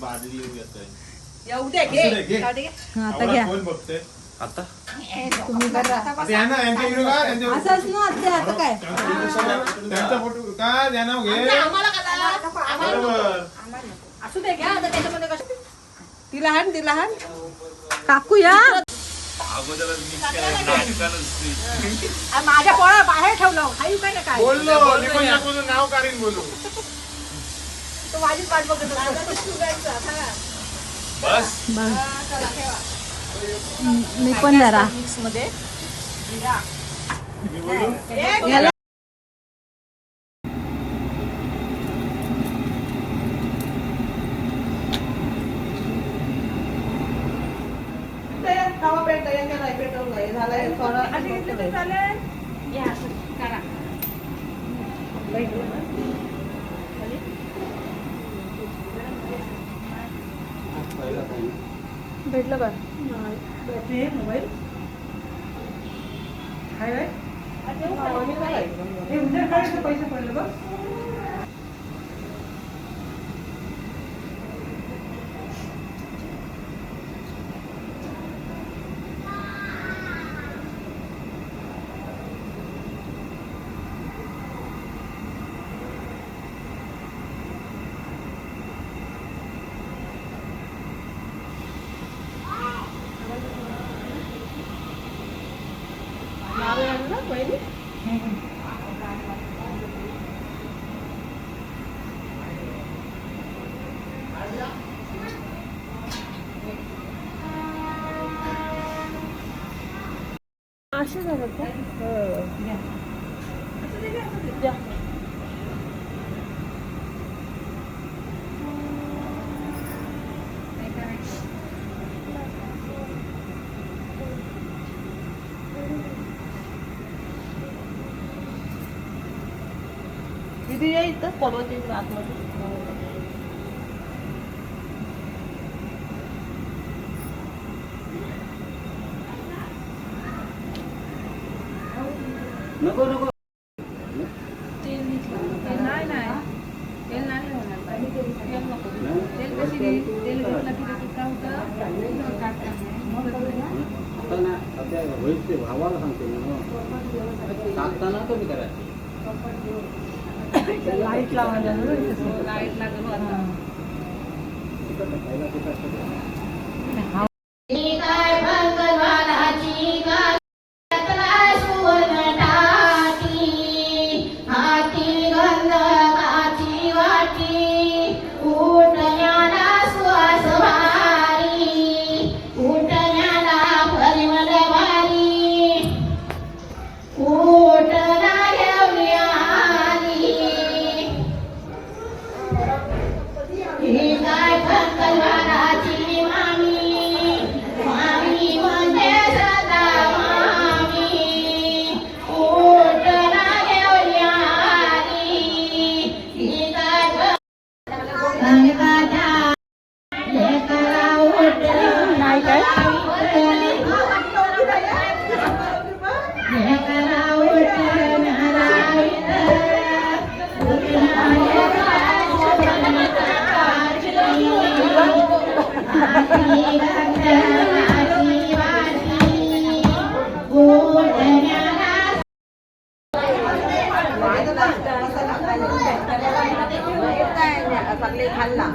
बादली घेतोय येऊ दे असू दे, घे. घे. जाऊ दे, घे. हा, आता आम्हाला घ्या. कोण बघतोय? आता? तुम्ही करा. आता यांना यांच्या व्हिडिओ काढ यांच्या असंच ना आत्या आता काय? त्यांचा फोटो काढ यांना घे. आम्हाला का झाला? आम्हाला नको. बरोबर. असू दे घ्या आता त्याच्यामध्ये कसं तिला हाण तिला हाण काकू या. अगोदरच मिक्स केलं नाटकानच आ, माझ्या पोळा बाहेर ठेवलं. खाई काय ना काय? बोललो नाव काढीन बोलू. माझीच वाट बघत. बस. मी पण जरा. मिक्समध्ये याला पेटवलं, हे नाही पेटवलं, हे झालंय थोडं. या, असं करा. भेटलं का नारळ किती या इथं पडवत आतमध्ये. नको नको. तेल नाही नाही तेल नाही होणार. तेल नको तेल कशी घे? तेल घेतलं की काय होतं? भावाला सांगते ना. टाकताना कमी करायचं. लाइट लावायला ना लाइट लागल आता खाल्ला